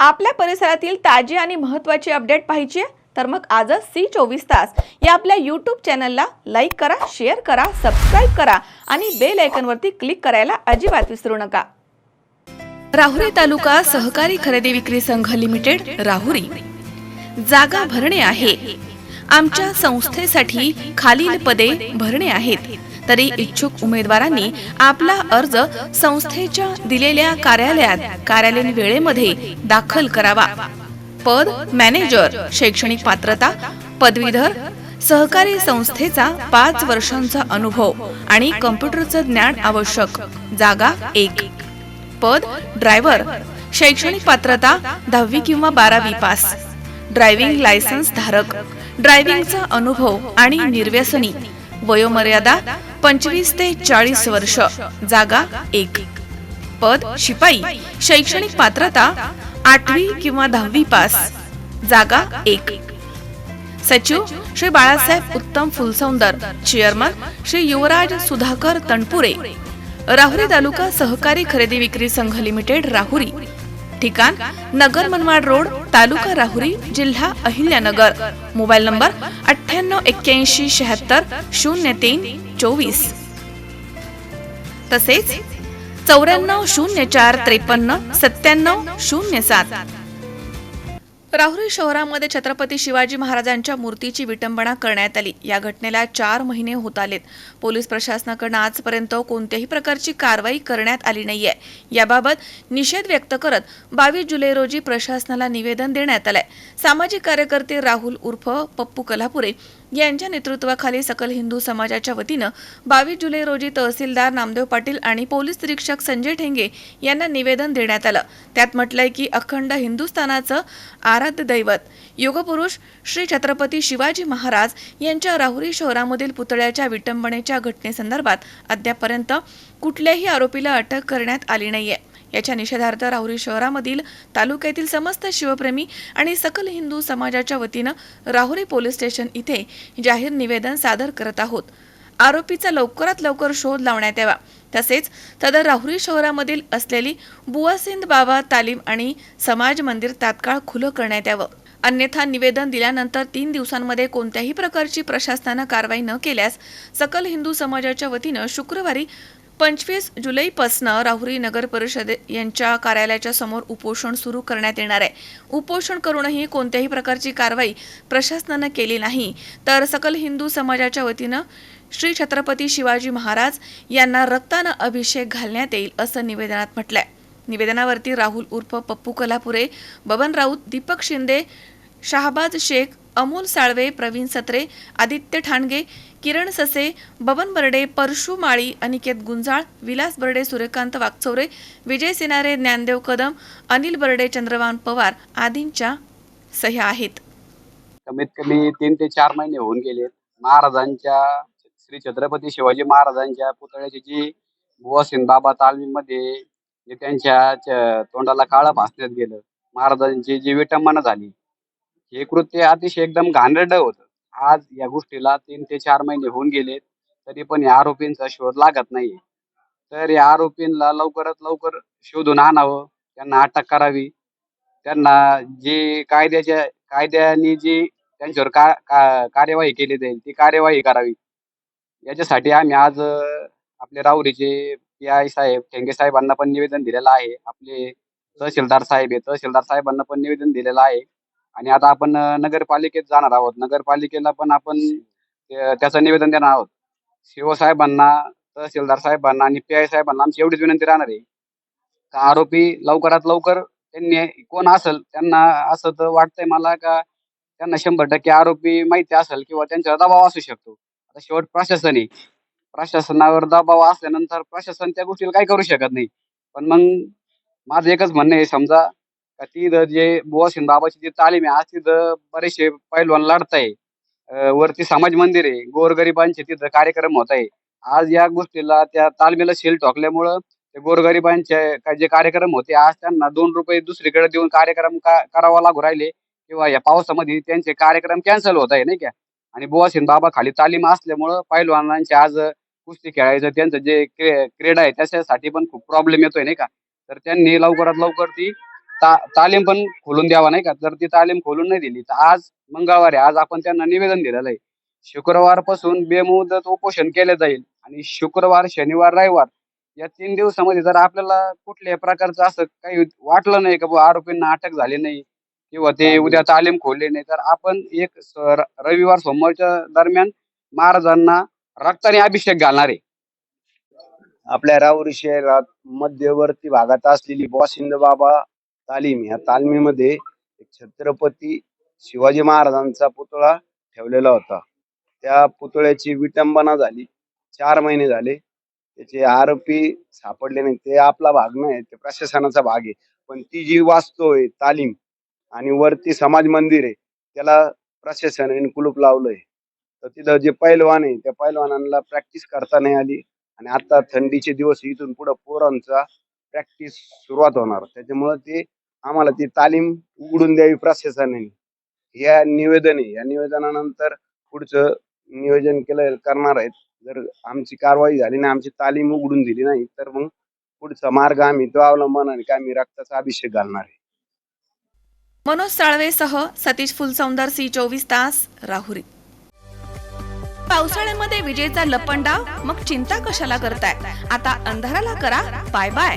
आपल्या परिसरातील ताजी आणि महत्त्वाची अपडेट पाहिजे तर मग आजच सी चोवीस तास या आपल्या यूट्यूब चॅनलला लाईक करा शेअर करा सबस्क्राईब करा आणि बेल आयकनवरती क्लिक करायला अजिबात विसरू नका. राहुरी तालुका सहकारी खरेदी विक्री संघ लिमिटेड राहुरी. जागा भरणे आहे. आमच्या संस्थेसाठी खालील पदे भरणे आहेत. तरी इच्छुक उमेदवारांनी आपला अर्ज संस्थेच्या दिलेल्या कार्यालयात कार्यालयीन वेळेमध्ये दाखल करावा. पद मॅनेजर शैक्षणिक पात्रता पदवीधर सहकारी संस्थेचा पाच वर्षांचा अनुभव आणि कम्प्युटरचं ज्ञान आवश्यक जागा एक. पद ड्रायव्हर शैक्षणिक पात्रता दहावी किंवा बारावी पास. ड्रायव्हिंग लायसन्स धारक ड्रायव्हिंगचा अनुभव आणि निर्व्यसनी. वयोमर्यादा पंचवीस ते चाळीस वर्ष जागा एक. पद शिपाई शैक्षणिक पात्रता आठवी किंवा दहावी पास जागा एक. सचिव श्री बाळासाहेब उत्तम फुलसौंदर चेअरमन श्री युवराज सुधाकर तणपुरे राहुरी तालुका सहकारी खरेदी विक्री संघ लिमिटेड राहुरी. ठिकाण नगर मनमाड रोड तालुका राहुरी जिल्हा अहिल्यानगर. मोबाईल नंबर अठ्ठ्याण्णव एक्क्याऐंशी शहात्तर शून्य तीन चोवीस. तसेच चौऱ्याण्णव शून्य चार त्रेपन्न सत्त्याण्णव शून्य सात. राहुरी शहरामध्ये छत्रपती शिवाजी महाराजांच्या मूर्तीची विटंबना करण्यात आली. या घटनेला चार महिने होत आलेत. पोलीस प्रशासनाकडनं आजपर्यंत कोणत्याही प्रकारची कारवाई करण्यात आली नाहीये. याबाबत निषेध व्यक्त करत बावीस जुलै रोजी प्रशासनाला निवेदन देण्यात आलंय. सामाजिक कार्यकर्ते राहुल उर्फ पप्पू कल्हापुरे यांच्या नेतृत्वाखाली सकल हिंदू समाजाच्या वतीनं बावीस जुलै रोजी तहसीलदार नामदेव पाटील आणि पोलीस निरीक्षक संजय ठेंगे यांना निवेदन देण्यात आलं. त्यात म्हटलंय की अखंड हिंदुस्थानाचं आराध्य दैवत योगपुरुष श्री छत्रपती शिवाजी महाराज यांच्या राहुरी शहरामधील पुतळ्याच्या विटंबनेच्या घटनेसंदर्भात अद्यापर्यंत कुठल्याही आरोपीला अटक करण्यात आली नाहीये. याच्या निषेधार्थ राहुरी शहरामधील तालुक्यातील समस्त शिवप्रेमी आणि सकल हिंदू समाजाच्या वतीनं राहुरी पोलीस स्टेशन इथे जाहीर निवेदन सादर करत आहोत. आरोपीचा लवकरात लवकर शोध लावण्यात यावा. तसेच सदर राहुरी शहरामधील असलेली बुवासिंद बाबा तालीम आणि समाज मंदिर तात्काळ खुलं करण्यात यावं. अन्यथा निवेदन दिल्यानंतर तीन दिवसांमध्ये कोणत्याही प्रकारची प्रशासनानं कारवाई न केल्यास सकल हिंदू समाजाच्या वतीनं शुक्रवारी पंचवीस जुलैपासनं राहुरी नगर परिषद यांच्या कार्यालयाच्या समोर उपोषण सुरू करण्यात येणार आहे. उपोषण करूनही कोणत्याही प्रकारची कारवाई प्रशासनानं केली नाही. तर सकल हिंदू समाजाच्या वतीनं श्री छत्रपती शिवाजी महाराज यांना रक्तानं अभिषेक घालण्यात येईल असं निवेदनात म्हटलंय. निवेदनावरती राहुल उर्फ पप्पू कलापुरे बबन राऊत दीपक शिंदे शाहबाज शेख अमोल साळवे प्रवीण सत्रे आदित्य ठाणगे किरण ससे बबन बर्डे परशु माळी अनिकेत गुंजाळ विलास बर्डे सूर्यकांत वागचौरे विजय सिनारे ज्ञानदेव कदम अनिल बर्डे चंद्रवान पवार आदींच्या सह्या आहेत. कमीत कमी तीन ते चार महिने होऊन गेले. महाराजांच्या श्री छत्रपती शिवाजी महाराजांच्या पुतळ्याची जी बुवासिन बाबा तालमीमध्ये जे त्यांच्या तोंडाला काळं भासण्यात गेलं महाराजांची जी विटंबना झाली हे कृत्य अतिशय एकदम घाणेरडं होतं. आज या गोष्टीला तीन ते चार महिने होऊन गेले तरी पण या आरोपींचा शोध लागत नाही तर या आरोपींना लवकरात लवकर शोधून आणावं त्यांना अटक करावी. त्यांना जे कायद्याच्या कायद्याने जी त्यांच्यावर का, का कार्यवाही केली जाईल ती कार्यवाही करावी. याच्यासाठी आम्ही आज आपले राहुरीचे पी आय साहेब ठेंगे साहेबांना पण निवेदन दिलेलं आहे. आपले तहसीलदार साहेब आहे तहसीलदार साहेबांना पण निवेदन दिलेलं आहे. आणि आता आपण अं, नगरपालिकेत जाणार आहोत. नगरपालिकेला पण आपण अं, त्याचं निवेदन देणार आहोत. शिवसाहेबांना तहसीलदार साहेबांना आणि पी आय साहेबांना आमची एवढीच विनंती राहणार आहे. का आरोपी लवकरात लवकर त्यांनी कोण असेल त्यांना असं तर वाटतंय मला का त्यांना शंभर टक्के आरोपी माहिती असेल किंवा त्यांच्यावर दबाव असू शकतो. आता शेवट प्रशासन आहे प्रशासनावर दबाव असल्यानंतर प्रशासन त्या गोष्टीला काही करू शकत नाही. पण मग माझं एकच म्हणणं आहे समजा तिथं जे बुवासिन बाबाची जी तालीम आहे आज तिथं बरेचसे पैलवान लढताय. अं, वरती समाज मंदिर आहे गोरगरिबांचे तिथं कार्यक्रम होत आहे. आज या गोष्टीला त्या तालमीला शेल ठोकल्यामुळं ते गोरगरिबांचे काय जे कार्यक्रम होते आज त्यांना दोन रुपये दुसरीकडे देऊन कार्यक्रम का करावा लागू राहिले. किंवा या पावसामध्ये त्यांचे कार्यक्रम कॅन्सल होत आहे नाही का? आणि बुवासिन बाबा खाली तालीम असल्यामुळं पैलवानांचे आज कुस्ती खेळायचं त्यांचं जे क्रीडा आहे त्याच्यासाठी पण खूप प्रॉब्लेम येतोय नाही का? तर त्यांनी लवकरात लवकर ती ता तालीम पण खोलून द्यावा नाही का? जर ती तालीम खोलून नाही दिली तर आज मंगळवार आहे आज आपण त्यांना निवेदन दिलेलं आहे. शुक्रवारपासून बेमुदत उपोषण केले जाईल आणि शुक्रवार शनिवार रविवार या तीन दिवसामध्ये जर आपल्याला कुठल्याही प्रकारचं असं काही वाटलं नाही का बुवा आरोपींना अटक झाली नाही किंवा ते उद्या तालीम खोलले नाही तर आपण एक स- रविवार सोमवारच्या दरम्यान महाराजांना रक्ताने अभिषेक घालणार आहे. आपल्या राऊरी शहरात मध्यवर्ती भागात असलेली बॉसिंद बाबा तालीम. ह्या तालमीमध्ये एक छत्रपती शिवाजी महाराजांचा पुतळा ठेवलेला होता. त्या पुतळ्याची विटंबना झाली. चार महिने झाले. त्याचे आरोपी सापडले नाही ते आपला भाग नाही ते प्रशासनाचा भाग आहे. पण ती जी वास्तू आहे तालीम आणि वरती समाज मंदिर आहे त्याला प्रशासनाने कुलूप लावलंय. तर तिथं जे पैलवान आहे त्या पैलवानांना प्रॅक्टिस करता नाही आली आणि आता थंडीचे दिवस इथून पुढे पोरांचा प्रॅक्टिस सुरुवात होणार. त्याच्यामुळे ते आम्हाला ती तालीम उघडून द्यावी प्रशासनाने. या निवेदन आहे या निवेदनानंतर पुढचं नियोजन केलं करणार आहेत. जर आमची कारवाई झाली नाही आमची तालीम उघडून दिली नाही तर मग पुढचा मार्ग आम्ही तो अवलंबन आणि आम्ही रक्ताचा अभिषेक घालणार आहे. मनोज साळवेसह सतीश फुलसौंदर सी चोवीस तास राहुरी. पावसाळ्यामध्ये विजेचा लपंडाव मग चिंता कशाला करताय? आता अंधाराला करा बाय बाय